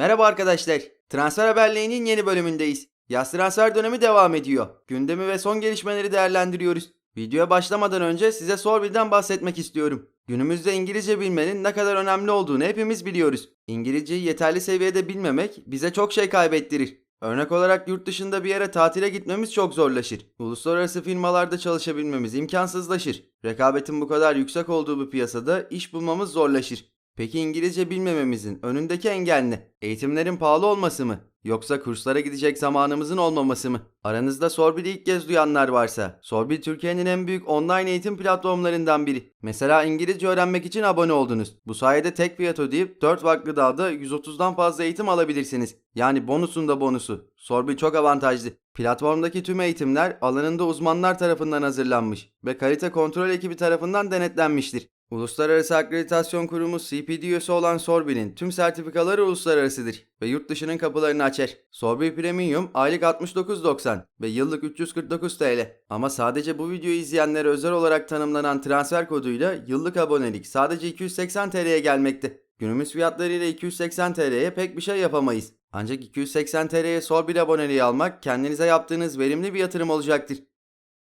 Merhaba arkadaşlar. Transfer haberlerinin yeni bölümündeyiz. Yaz transfer dönemi devam ediyor. Gündemi ve son gelişmeleri değerlendiriyoruz. Videoya başlamadan önce size Sorbil'den bahsetmek istiyorum. Günümüzde İngilizce bilmenin ne kadar önemli olduğunu hepimiz biliyoruz. İngilizceyi yeterli seviyede bilmemek bize çok şey kaybettirir. Örnek olarak yurt dışında bir yere tatile gitmemiz çok zorlaşır. Uluslararası firmalarda çalışabilmemiz imkansızlaşır. Rekabetin bu kadar yüksek olduğu bir piyasada iş bulmamız zorlaşır. Peki İngilizce bilmememizin önündeki engel ne? Eğitimlerin pahalı olması mı? Yoksa kurslara gidecek zamanımızın olmaması mı? Aranızda Sorbil'i ilk kez duyanlar varsa, Sorbil Türkiye'nin en büyük online eğitim platformlarından biri. Mesela İngilizce öğrenmek için abone oldunuz. Bu sayede tek fiyat ödeyip 4 farklı dalda 130'dan fazla eğitim alabilirsiniz. Yani bonusun da bonusu. Sorbil çok avantajlı. Platformdaki tüm eğitimler alanında uzmanlar tarafından hazırlanmış ve kalite kontrol ekibi tarafından denetlenmiştir. Uluslararası Akreditasyon Kurumu CPD üyesi olan Sorbil'in tüm sertifikaları uluslararasıdır ve yurt dışının kapılarını açar. Sorbil Premium aylık 69.90 ve yıllık 349 TL. Ama sadece bu videoyu izleyenlere özel olarak tanımlanan transfer koduyla yıllık abonelik sadece 280 TL'ye gelmekte. Günümüz fiyatlarıyla 280 TL'ye pek bir şey yapamayız. Ancak 280 TL'ye Sorbil aboneliği almak kendinize yaptığınız verimli bir yatırım olacaktır.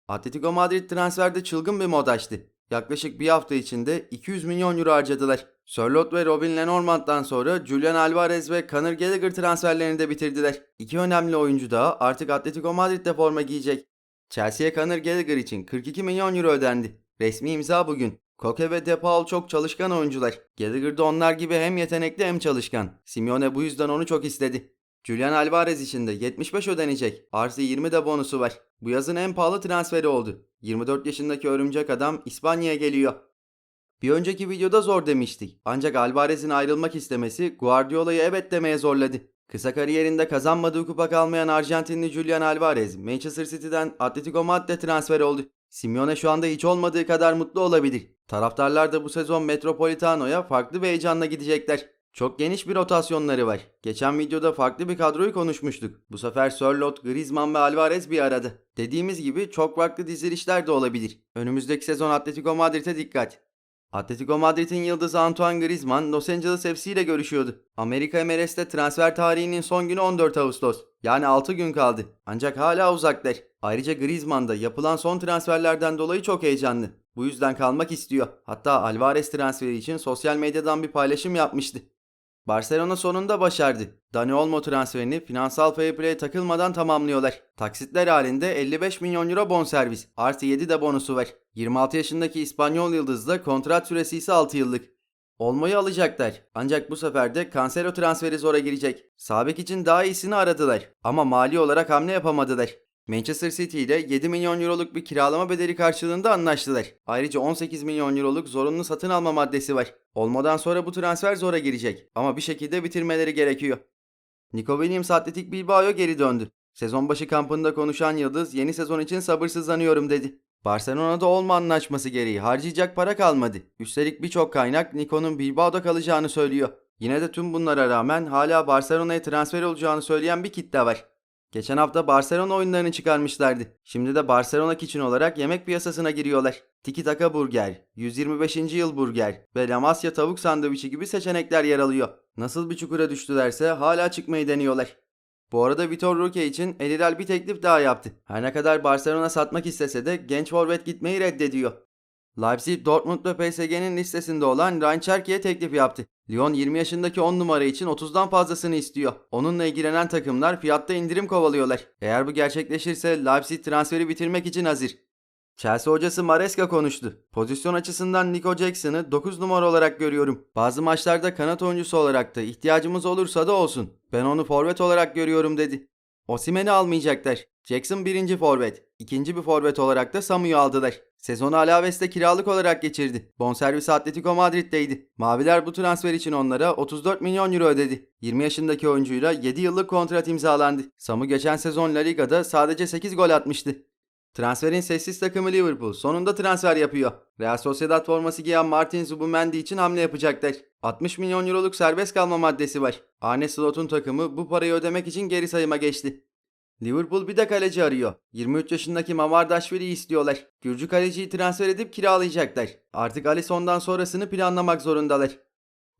Atletico Madrid transferde çılgın bir mod açtı. Yaklaşık bir hafta içinde 200 milyon euro harcadılar. Sörloth ve Robin Lenormand'dan sonra Julian Alvarez ve Conor Gallagher transferlerini de bitirdiler. İki önemli oyuncu daha artık Atletico Madrid'de forma giyecek. Chelsea'ye Conor Gallagher için 42 milyon euro ödendi. Resmi imza bugün. Koke ve De Paul çok çalışkan oyuncular. Gallagher de onlar gibi hem yetenekli hem çalışkan. Simeone bu yüzden onu çok istedi. Julian Alvarez için de 75 ödenecek. Artı 20 de bonusu var. Bu yazın en pahalı transferi oldu. 24 yaşındaki örümcek adam İspanya'ya geliyor. Bir önceki videoda zor demiştik. Ancak Alvarez'in ayrılmak istemesi Guardiola'yı evet demeye zorladı. Kısa kariyerinde kazanmadığı kupa kalmayan Arjantinli Julian Alvarez, Manchester City'den Atletico Madrid'e transfer oldu. Simeone şu anda hiç olmadığı kadar mutlu olabilir. Taraftarlar da bu sezon Metropolitano'ya farklı bir heyecanla gidecekler. Çok geniş bir rotasyonları var. Geçen videoda farklı bir kadroyu konuşmuştuk. Bu sefer Sörloth, Griezmann ve Alvarez bir arada. Dediğimiz gibi çok farklı dizilişler de olabilir. Önümüzdeki sezon Atletico Madrid'e dikkat. Atletico Madrid'in yıldızı Antoine Griezmann Los Angeles FC ile görüşüyordu. Amerika MLS'te transfer tarihinin son günü 14 Ağustos. Yani 6 gün kaldı. Ancak hala uzaklar. Ayrıca Griezmann da yapılan son transferlerden dolayı çok heyecanlı. Bu yüzden kalmak istiyor. Hatta Alvarez transferi için sosyal medyadan bir paylaşım yapmıştı. Barcelona sonunda başardı. Dani Olmo transferini finansal fair play takılmadan tamamlıyorlar. Taksitler halinde 55 milyon euro bonservis. Artı 7 de bonusu var. 26 yaşındaki İspanyol yıldızla kontrat süresi ise 6 yıllık. Olmayı alacaklar. Ancak bu sefer de Cancelo transferi zora girecek. Sabek için daha iyisini aradılar. Ama mali olarak hamle yapamadılar. Manchester City ile 7 milyon euroluk bir kiralama bedeli karşılığında anlaştılar. Ayrıca 18 milyon euroluk zorunlu satın alma maddesi var. Olmadan sonra bu transfer zora girecek ama bir şekilde bitirmeleri gerekiyor. Nico Williams Atletik Bilbao'ya geri döndü. Sezon başı kampında konuşan Yıldız yeni sezon için sabırsızlanıyorum dedi. Barcelona'da olma anlaşması gereği harcayacak para kalmadı. Üstelik birçok kaynak Nico'nun Bilbao'da kalacağını söylüyor. Yine de tüm bunlara rağmen hala Barcelona'ya transfer olacağını söyleyen bir kitle var. Geçen hafta Barcelona oyunlarını çıkarmışlardı. Şimdi de Barcelona için olarak yemek piyasasına giriyorlar. Tiki Taka Burger, 125. yıl burger ve La Masia tavuk sandviçi gibi seçenekler yer alıyor. Nasıl bir çukura düştülerse hala çıkmayı deniyorlar. Bu arada Vitor Roque için El bir teklif daha yaptı. Her ne kadar Barcelona satmak istese de genç forvet gitmeyi reddediyor. Leipzig, Dortmund ve PSG'nin listesinde olan Ryan teklif yaptı. Lyon 20 yaşındaki 10 numara için 30'dan fazlasını istiyor. Onunla ilgilenen takımlar fiyatta indirim kovalıyorlar. Eğer bu gerçekleşirse Leipzig transferi bitirmek için hazır. Chelsea hocası Maresca konuştu. Pozisyon açısından Nico Jackson'ı 9 numara olarak görüyorum. Bazı maçlarda kanat oyuncusu olarak da ihtiyacımız olursa da olsun. Ben onu forvet olarak görüyorum dedi. Osimhen'i almayacaklar. Jackson birinci forvet. İkinci bir forvet olarak da Samu'yu aldılar. Sezonu Alaves'te kiralık olarak geçirdi. Bonservis Atletico Madrid'deydi. Maviler bu transfer için onlara 34 milyon euro ödedi. 20 yaşındaki oyuncuyla 7 yıllık kontrat imzalandı. Samu geçen sezon La Liga'da sadece 8 gol atmıştı. Transferin sessiz takımı Liverpool sonunda transfer yapıyor. Real Sociedad forması giyen Martin Zubimendi için hamle yapacaklar. 60 milyon euroluk serbest kalma maddesi var. Arne Slot'un takımı bu parayı ödemek için geri sayıma geçti. Liverpool bir de kaleci arıyor. 23 yaşındaki Mamardashvili'yi istiyorlar. Gürcü kaleciyi transfer edip kiralayacaklar. Artık Alisson'dan sonrasını planlamak zorundalar.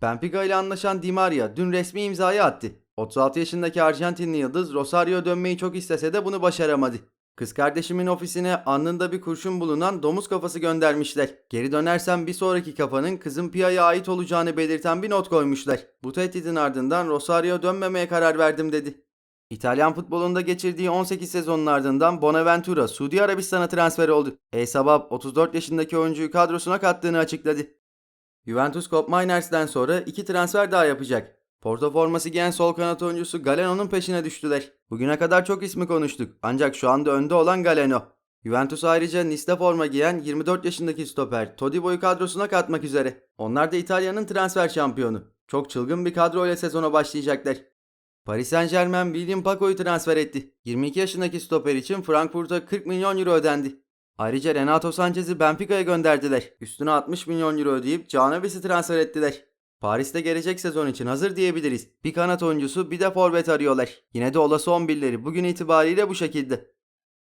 Benfica ile anlaşan Di Maria dün resmi imzayı attı. 36 yaşındaki Arjantinli yıldız Rosario dönmeyi çok istese de bunu başaramadı. Kız kardeşimin ofisine alnında bir kurşun bulunan domuz kafası göndermişler. Geri dönersem bir sonraki kafanın kızım Pia'ya ait olacağını belirten bir not koymuşlar. Bu tehditin ardından Rosario dönmemeye karar verdim dedi. İtalyan futbolunda geçirdiği 18 sezonun ardından Bonaventura Suudi Arabistan'a transfer oldu. E-Sabab 34 yaşındaki oyuncuyu kadrosuna kattığını açıkladı. Juventus Kop Miners'den sonra iki transfer daha yapacak. Porto forması giyen sol kanat oyuncusu Galeno'nun peşine düştüler. Bugüne kadar çok ismi konuştuk ancak şu anda önde olan Galeno. Juventus ayrıca Nice'de forma giyen 24 yaşındaki stoper Todibo'yu kadrosuna katmak üzere. Onlar da İtalya'nın transfer şampiyonu. Çok çılgın bir kadro ile sezona başlayacaklar. Paris Saint Germain William Paco'yu transfer etti. 22 yaşındaki stoper için Frankfurt'a 40 milyon euro ödendi. Ayrıca Renato Sanchez'i Benfica'ya gönderdiler. Üstüne 60 milyon euro ödeyip Canavis'i transfer ettiler. Paris'te gelecek sezon için hazır diyebiliriz. Bir kanat oyuncusu bir de forvet arıyorlar. Yine de olası 11'leri bugün itibariyle bu şekilde.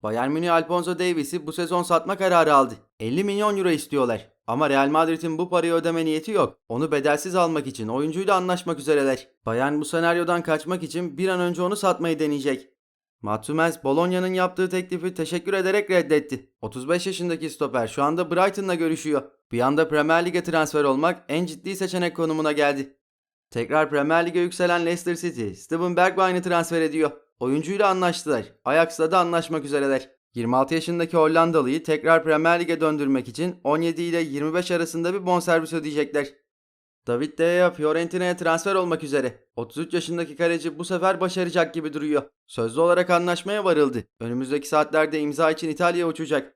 Bayern Münih Alfonso Davies'i bu sezon satma kararı aldı. 50 milyon euro istiyorlar. Ama Real Madrid'in bu parayı ödeme niyeti yok. Onu bedelsiz almak için oyuncuyla anlaşmak üzereler. Bayern bu senaryodan kaçmak için bir an önce onu satmayı deneyecek. Mats Hummels, Bologna'nın yaptığı teklifi teşekkür ederek reddetti. 35 yaşındaki stoper şu anda Brighton'la görüşüyor. Bir anda Premier Lig'e transfer olmak en ciddi seçenek konumuna geldi. Tekrar Premier Lig'e yükselen Leicester City, Steven Bergwijn'i transfer ediyor. Oyuncuyla anlaştılar. Ajax'la da anlaşmak üzereler. 26 yaşındaki Hollandalıyı tekrar Premier Lig'e döndürmek için 17 ile 25 arasında bir bonservis ödeyecekler. David De Gea Fiorentina'ya transfer olmak üzere. 33 yaşındaki kaleci bu sefer başaracak gibi duruyor. Sözlü olarak anlaşmaya varıldı. Önümüzdeki saatlerde imza için İtalya'ya uçacak.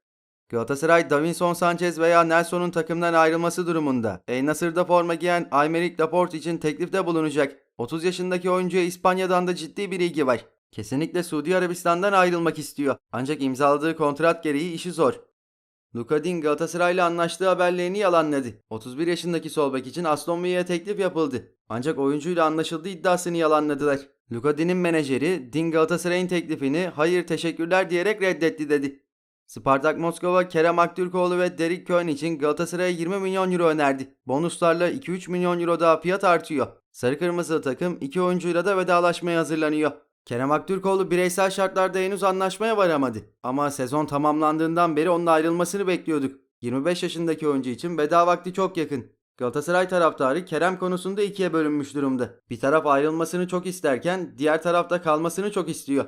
Galatasaray, Davinson Sanchez veya Nelson'un takımdan ayrılması durumunda El Nasır'da forma giyen Aymeric Laporte için teklifte bulunacak. 30 yaşındaki oyuncuya İspanya'dan da ciddi bir ilgi var. Kesinlikle Suudi Arabistan'dan ayrılmak istiyor. Ancak imzaladığı kontrat gereği işi zor. Luka Din Galatasaray'la anlaştığı haberlerini yalanladı. 31 yaşındaki sol bek için Aston Villa'ya teklif yapıldı. Ancak oyuncuyla anlaşıldığı iddiasını yalanladılar. Luka Din'in menajeri Din Galatasaray'ın teklifini hayır teşekkürler diyerek reddetti dedi. Spartak Moskova, Kerem Aktürkoğlu ve Derek Köhn için Galatasaray'a 20 milyon euro önerdi. Bonuslarla 2-3 milyon euro daha fiyat artıyor. Sarı kırmızı takım iki oyuncuyla da vedalaşmaya hazırlanıyor. Kerem Aktürkoğlu bireysel şartlarda henüz anlaşmaya varamadı. Ama sezon tamamlandığından beri onun ayrılmasını bekliyorduk. 25 yaşındaki oyuncu için veda vakti çok yakın. Galatasaray taraftarı Kerem konusunda ikiye bölünmüş durumda. Bir taraf ayrılmasını çok isterken diğer tarafta kalmasını çok istiyor.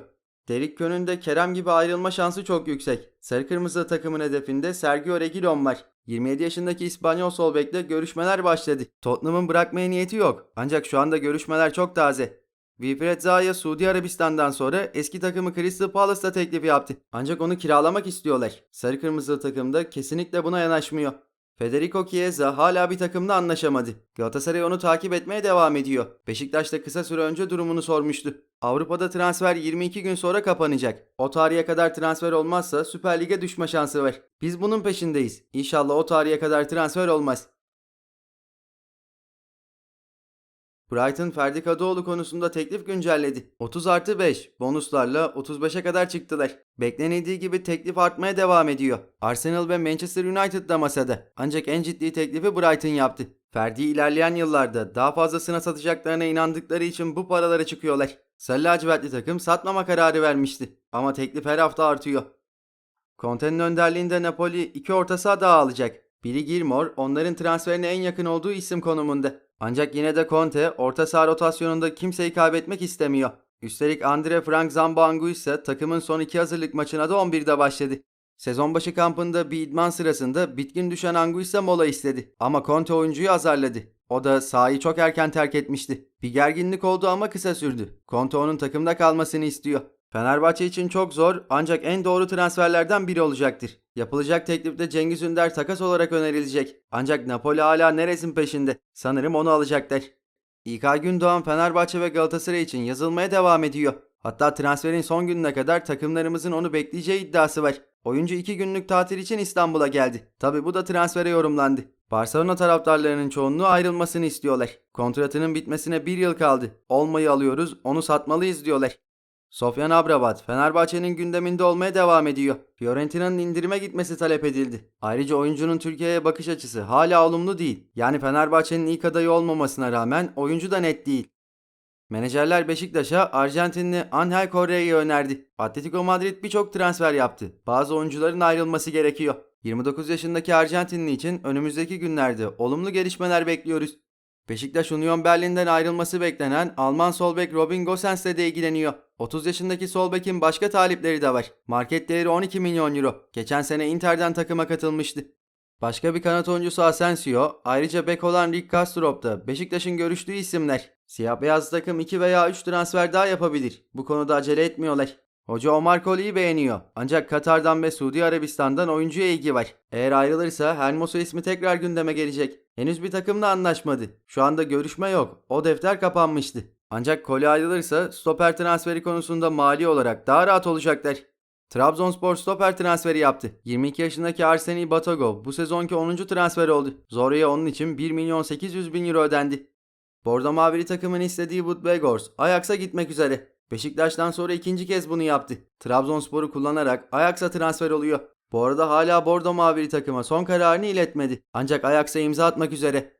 Derik Kön'ün Kerem gibi ayrılma şansı çok yüksek. Sarı Kırmızı takımın hedefinde Sergio Reguilon var. 27 yaşındaki İspanyol sol bekle görüşmeler başladı. Tottenham'ın bırakmaya niyeti yok. Ancak şu anda görüşmeler çok taze. Wilfred Zaha Suudi Arabistan'dan sonra eski takımı Crystal Palace'da teklifi yaptı. Ancak onu kiralamak istiyorlar. Sarı Kırmızı takımda kesinlikle buna yanaşmıyor. Federico Chiesa hala bir takımla anlaşamadı. Galatasaray onu takip etmeye devam ediyor. Beşiktaş'ta kısa süre önce durumunu sormuştu. Avrupa'da transfer 22 gün sonra kapanacak. O tarihe kadar transfer olmazsa Süper Lig'e düşme şansı var. Biz bunun peşindeyiz. İnşallah o tarihe kadar transfer olmaz. Brighton Ferdi Kadıoğlu konusunda teklif güncelledi. 30 artı 5 bonuslarla 35'e kadar çıktılar. Beklenildiği gibi teklif artmaya devam ediyor. Arsenal ve Manchester United da masada. Ancak en ciddi teklifi Brighton yaptı. Ferdi ilerleyen yıllarda daha fazlasına satacaklarına inandıkları için bu paralara çıkıyorlar. Sarı lacivertli takım satmama kararı vermişti. Ama teklif her hafta artıyor. Conte'nin önderliğinde Napoli iki orta saha daha alacak. Billy Gilmore onların transferine en yakın olduğu isim konumunda. Ancak yine de Conte orta saha rotasyonunda kimseyi kaybetmek istemiyor. Üstelik Andre Frank Zambangu ise takımın son iki hazırlık maçına da 11'de başladı. Sezon başı kampında bir idman sırasında bitkin düşen Angu ise mola istedi. Ama Conte oyuncuyu azarladı. O da sahayı çok erken terk etmişti. Bir gerginlik oldu ama kısa sürdü. Conte onun takımda kalmasını istiyor. Fenerbahçe için çok zor ancak en doğru transferlerden biri olacaktır. Yapılacak teklifte Cengiz Ünder takas olarak önerilecek. Ancak Napoli hala neresin peşinde? Sanırım onu alacaklar. İK Gündoğan Fenerbahçe ve Galatasaray için yazılmaya devam ediyor. Hatta transferin son gününe kadar takımlarımızın onu bekleyeceği iddiası var. Oyuncu 2 günlük tatil için İstanbul'a geldi. Tabi bu da transfere yorumlandı. Barcelona taraftarlarının çoğunluğu ayrılmasını istiyorlar. Kontratının bitmesine bir yıl kaldı. Olmayı alıyoruz, onu satmalıyız diyorlar. Sofyan Abrabat, Fenerbahçe'nin gündeminde olmaya devam ediyor. Fiorentina'nın indirime gitmesi talep edildi. Ayrıca oyuncunun Türkiye'ye bakış açısı hala olumlu değil. Yani Fenerbahçe'nin ilk adayı olmamasına rağmen oyuncu da net değil. Menajerler Beşiktaş'a Arjantinli Angel Correa'yı önerdi. Atletico Madrid birçok transfer yaptı. Bazı oyuncuların ayrılması gerekiyor. 29 yaşındaki Arjantinli için önümüzdeki günlerde olumlu gelişmeler bekliyoruz. Beşiktaş Union Berlin'den ayrılması beklenen Alman sol bek Robin Gosens de ilgileniyor. 30 yaşındaki sol bekin başka talipleri de var. Market değeri 12 milyon euro. Geçen sene Inter'den takıma katılmıştı. Başka bir kanat oyuncusu Asensio, ayrıca bek olan Rick Kastrop da Beşiktaş'ın görüştüğü isimler. Siyah beyaz takım 2 veya 3 transfer daha yapabilir. Bu konuda acele etmiyorlar. Hoca Omar Koli'yi beğeniyor. Ancak Katar'dan ve Suudi Arabistan'dan oyuncuya ilgi var. Eğer ayrılırsa Hermoso ismi tekrar gündeme gelecek. Henüz bir takımla anlaşmadı. Şu anda görüşme yok. O defter kapanmıştı. Ancak Koli ayrılırsa stoper transferi konusunda mali olarak daha rahat olacaklar. Trabzonspor stoper transferi yaptı. 22 yaşındaki Arseni Batagov bu sezonki 10. transfer oldu. Zorya onun için 1 milyon 800 bin euro ödendi. Bordo Mavili takımın istediği Wood Begors Ajax'a gitmek üzere. Beşiktaş'tan sonra ikinci kez bunu yaptı. Trabzonspor'u kullanarak Ajax'a transfer oluyor. Bu arada hala Bordo Mavili takıma son kararını iletmedi. Ancak Ajax'a imza atmak üzere.